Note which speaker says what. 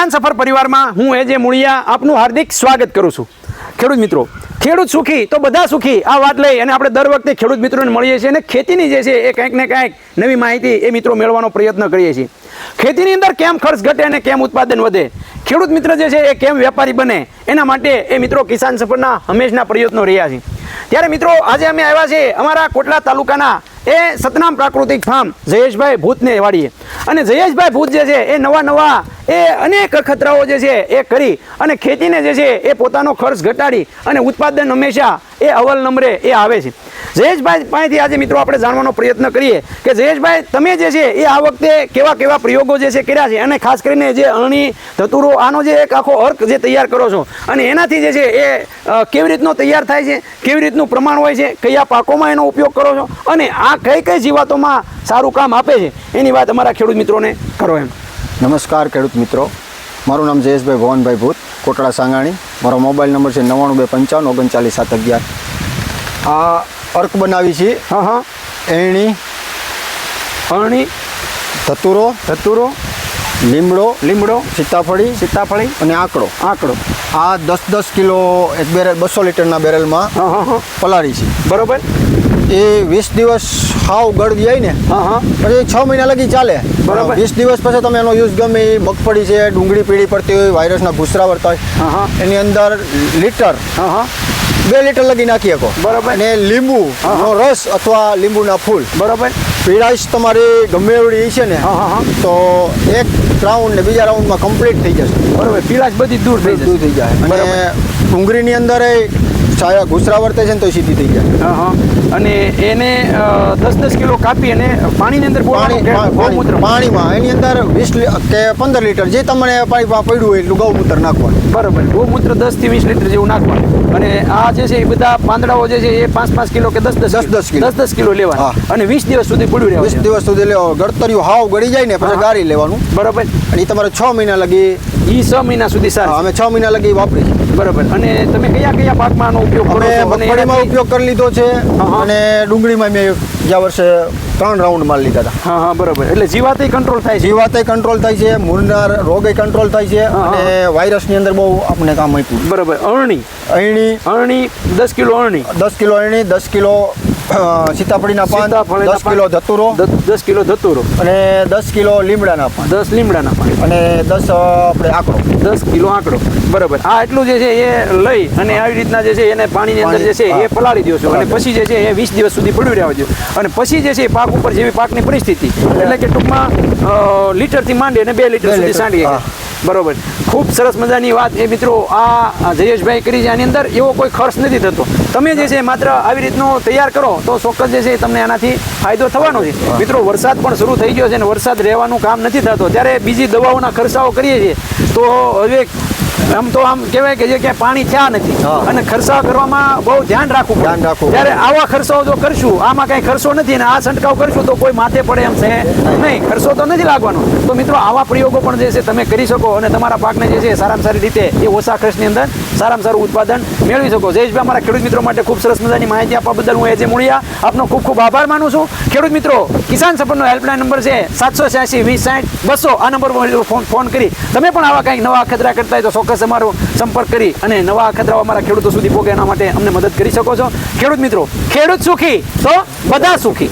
Speaker 1: કિસાન સફર પરિવારમાં હું એ મૂળિયા આપનું હાર્દિક સ્વાગત કરું છું. ખેડૂત મિત્રો, ખેડૂત સુખી તો બધા સુખી આ વાત લઈ અને આપણે દર વખતે ખેડૂત મિત્રોને મળીએ છીએ અને ખેતીની જે છે એ કંઈક ને કંઈક નવી માહિતી એ મિત્રો મેળવવાનો પ્રયત્ન કરીએ છીએ. ખેતીની અંદર કેમ ખર્ચ ઘટે અને કેમ ઉત્પાદન વધે? ખેડૂત મિત્ર જે છે એ કેમ વેપારી બને? એના માટે એ મિત્રો કિસાન સફરના હંમેશના પ્રયત્નો રહ્યા છે. ત્યારે મિત્રો, આજે અમે આવ્યા છીએ અમારા કોટલા તાલુકાના એ સતનામ પ્રાકૃતિક ફાર્મ જયેશભાઈ ભૂતને વાડીએ. અને જયેશભાઈ ભૂત જે છે એ નવા નવા એ અનેક ખતરાઓ જે છે એ કરી અને ખેતીને જે છે એ પોતાનો ખર્ચ ઘટાડી અને ઉત્પાદન હંમેશા એ અવલ નંબરે એ આવે છે. જયેશભાઈ પાસેથી આજે મિત્રો આપણે જાણવાનો પ્રયત્ન કરીએ કે જયેશભાઈ, તમે જે છે એ આ વખતે કેવા કેવા પ્રયોગો જે છે કર્યા છે? અને ખાસ કરીને જે અણી ધતુરો, આનો જે એક આખો અર્ક જે તૈયાર કરો છો, અને એનાથી જે છે એ કેવી રીતનો તૈયાર થાય છે? કેવી રીતનું પ્રમાણ હોય છે? કયા પાકોમાં એનો ઉપયોગ કરો છો? અને આ કઈ કઈ જીવાતોમાં સારું કામ આપે છે? એની વાત અમારા ખેડૂત મિત્રોને કરો એમ.
Speaker 2: નમસ્કાર ખેડૂત મિત્રો. મારું નામ જયેશભાઈ ભવનભાઈ ભૂત કોટડા સાંગાણી. મારો મોબાઈલ નંબર છે નવ્વાણું બે પંચાવન ઓગણચાલીસ સાત અગિયાર આ અર્ક બનાવી છે.
Speaker 1: હા હા.
Speaker 2: એણી
Speaker 1: અરણી
Speaker 2: ધતુરો
Speaker 1: ધતુરો
Speaker 2: લીમડો
Speaker 1: લીમડો
Speaker 2: સીતાફળી
Speaker 1: સીતાફળી
Speaker 2: અને આંકડો.
Speaker 1: આંકડો.
Speaker 2: આ દસ દસ કિલો એક બેરલ બસો લીટરના બેરલમાં
Speaker 1: હા હા હા.
Speaker 2: પલાળી છે.
Speaker 1: બરોબર.
Speaker 2: એ વીસ દિવસ હાવ ગળદી જાય ને. પછી છ મહિના લગી ચાલે.
Speaker 1: બરાબર.
Speaker 2: વીસ દિવસ પછી તમે એનો યુઝ ગમે એ મગફળી છે ડુંગળી પીળી પડતી હોય વાયરસના ભૂસરા
Speaker 1: વળતા.
Speaker 2: હોય એની અંદર લીટર
Speaker 1: હા હા.
Speaker 2: બે લીટર લગી નાખી શકો.
Speaker 1: બરાબર.
Speaker 2: અને લીંબુ. નો રસ અથવા લીંબુના ફૂલ.
Speaker 1: બરાબર.
Speaker 2: પીળાશ તમારી ગમે એવડી છે ને
Speaker 1: હા, હા, હા.
Speaker 2: તો એક રાઉન્ડ ને બીજા રાઉન્ડમાં કમ્પ્લીટ થઈ જશે.
Speaker 1: બરાબર. પીળાશ બધી દૂર થઈ
Speaker 2: દૂર થઈ જાય. અને ડુંગળીની અંદર એ છાયા ઘૂસરા વર્તે છે ને તો સીધી થઈ જાય.
Speaker 1: હા અને એને દસ દસ કિલો કાપી અને પાણીની અંદર
Speaker 2: પાણી
Speaker 1: ગૌમૂત્ર.
Speaker 2: પાણીમાં એની અંદર વીસ કે પંદર લીટર જે તમને પાણીમાં પડ્યું હોય એટલું ગૌમૂત્ર નાખવાનું.
Speaker 1: બરાબર. ગૌમૂત્ર દસથી વીસ લીટર જેવું નાખવાનું. અને આ જે છે એ બધા પાંદડાઓ જે છે એ પાંચ પાંચ કિલો કે દસ દસ
Speaker 2: દસ દસ કિલો.
Speaker 1: દસ દસ કિલો
Speaker 2: લેવા.
Speaker 1: અને વીસ દિવસ સુધી પડ્યું
Speaker 2: વીસ દિવસ સુધી લેવા ગળતરિયું હાવ ગળી જાય ને પછી. ગાળી લેવાનું.
Speaker 1: બરાબર.
Speaker 2: અને એ તમારે છ મહિના લગી
Speaker 1: ઈ છ મહિના સુધી સારું.
Speaker 2: અમે છ મહિના લગી વાપરી.
Speaker 1: બરાબર. અને તમે કયા કયા પાકમાં આનો ઉપયોગ કરો છો?
Speaker 2: મગફળીમાં ઉપયોગ કરી લીધો છે અને ડુંગળીમાં મેં ગયા વર્ષે ત્રણ રાઉન્ડ માલ લીધા હતા.
Speaker 1: હા હા બરોબર. એટલે જીવાતે કંટ્રોલ થાય છે?
Speaker 2: જીવાતે કંટ્રોલ થાય છે મૂળના રોગે કંટ્રોલ થાય છે. અને વાયરસની અંદર બહુ આપણે કામ આપ્યું.
Speaker 1: બરાબર. અરણી?
Speaker 2: અરણી.
Speaker 1: અરણી દસ કિલો અરણી.
Speaker 2: દસ કિલો અરણી દસ કિલો સીતાફળીના પાન દસ કિલો. ધતુરો
Speaker 1: દસ કિલો ધતુરો.
Speaker 2: અને દસ કિલો લીમડાના પાન.
Speaker 1: દસ લીમડાના પાન.
Speaker 2: અને દસ આપણે આંકડો
Speaker 1: દસ કિલો આંકડો બરાબર. આ એટલું જે છે એ લઈ અને આવી રીતના જે છે એને પાણીની અંદર જે છે એ પલાળી દો છો. અને પછી જે છે એ વીસ દિવસ સુધી પડ્યું રહ્યા દો અને પછી જે છે એ પાક ઉપર જેવી પાકની પરિસ્થિતિ. એટલે કે ટૂંકમાં લીટરથી માંડી અને બે લીટર સુધી
Speaker 2: લીટર,
Speaker 1: સાંડી
Speaker 2: હા.
Speaker 1: બરોબર. ખૂબ સરસ મજાની વાત એ મિત્રો આ જયેશભાઈ કરી છે આની અંદર. એવો કોઈ ખર્ચ નથી થતો. તમે જે છે માત્ર આવી રીતનું તૈયાર કરો તો ચોક્કસ જે છે તમને આનાથી ફાયદો થવાનો છે. મિત્રો, વરસાદ પણ શરૂ થઈ ગયો છે અને વરસાદ રહેવાનું કામ નથી થતો. ત્યારે બીજી દવાઓના ખર્ચાઓ કરીએ છીએ, તો હવે આમ તો આમ કહેવાય કે જે કે પાણી થયા નથી. અને ખર્ચા કરવામાં બહુ ધ્યાન રાખવું
Speaker 2: ધ્યાન રાખવું
Speaker 1: ત્યારે આવા ખર્ચાઓ જો કરશું આમાં કઈ ખર્ચો નથી અને આ છંટકાવ કરશું તો કોઈ માથે પડે એમ છે. નહીં ખર્ચો તો નથી લાગવાનો. તો મિત્રો આવા પ્રયોગો પણ જે છે તમે કરી શકો અને તમારા પાકને જે છે સારામાં સારી રીતે એ ઓછા ખર્ચની અંદર સારામાં સારું ઉત્પાદન મેળવી શકો. જયેશભાઈ અમારા ખેડૂત મિત્રો માટે ખૂબ સરસ મજાની માહિતી આપવા બદલ હું એજે મૂળિયા. આપનો ખૂબ ખૂબ આભાર માનું છું. ખેડૂત મિત્રો કિસાન સફરનો હેલ્પલાઇન નંબર છે સાતસો છ્યાસી વીસ સાઠ બસો. આ નંબર પર ફોન ફોન કરી. તમે પણ આવા કંઈક નવા અખતરા કરતા હોય તો ચોક્કસ અમારો સંપર્ક કરી અને નવા અખતરાઓ અમારા ખેડૂતો સુધી પહોંચે એના માટે અમને મદદ કરી શકો છો. ખેડૂત મિત્રો, ખેડૂત સુખી, તો બધા સુખી.